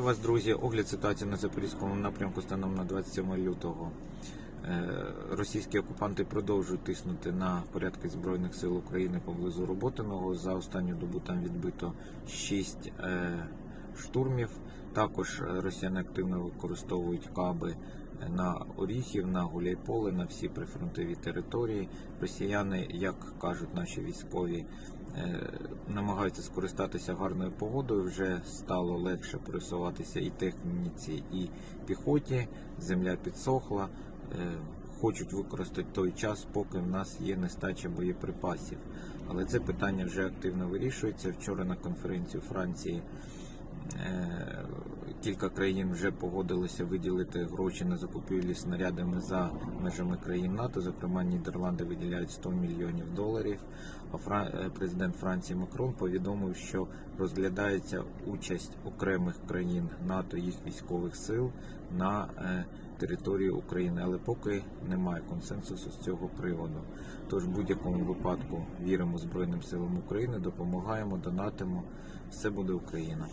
Вас, друзі. Огляд ситуації на Запорізькому напрямку станом на 27 лютого. Е, Російські окупанти продовжують тиснути на порядки Збройних сил України поблизу Роботиного. За останню добу там відбито 6 штурмів. Також е, росіяни активно використовують каби на Оріхів, на Гуляйполе, на всі прифронтові території. Росіяни, як кажуть наші військові, е, намагаються скористатися гарною погодою. Вже стало легше пересуватися і техніці, і піхоті. Земля підсохла. Е, Хочуть використати той час, поки в нас є нестача боєприпасів. Але це питання вже активно вирішується. Вчора на конференції у Франції е, кілька країн вже погодилися виділити гроші на закупівлі снарядами за межами країн НАТО. Зокрема, Нідерланди виділяють 100 мільйонів доларів. А е, президент Франції Макрон повідомив, що розглядається участь окремих країн НАТО їх військових сил на е, території України, але поки немає консенсусу з цього приводу. Тож в будь-якому випадку віримо Збройним силам України, допомагаємо, донатимо. Все буде Україна.